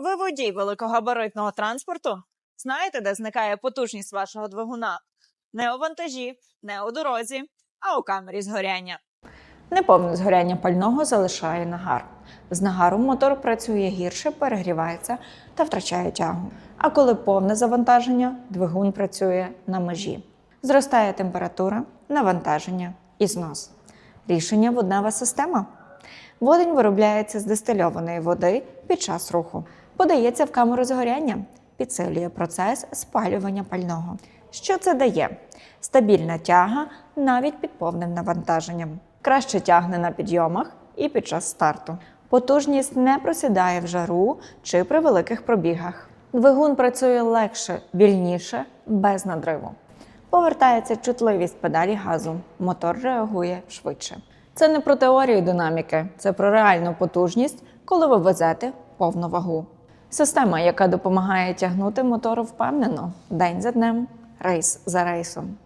Ви водій великогабаритного транспорту? Знаєте, де зникає потужність вашого двигуна? Не у вантажі, не у дорозі, а у камері згоряння. Неповне згоряння пального залишає нагар. З нагаром мотор працює гірше, перегрівається та втрачає тягу. А коли повне завантаження, двигун працює на межі. Зростає температура, навантаження і знос. Рішення воднева система. Водень виробляється з дистильованої води під час руху. Подається в камеру згоряння, підсилює процес спалювання пального. Що це дає? Стабільна тяга навіть під повним навантаженням. Краще тягне на підйомах і під час старту. Потужність не просідає в жару чи при великих пробігах. Двигун працює легше, вільніше, без надриву. Повертається чутливість педалі газу. Мотор реагує швидше. Це не про теорію динаміки, це про реальну потужність, коли ви везете повну вагу. Система, яка допомагає тягнути мотор впевнено день за днем, рейс за рейсом.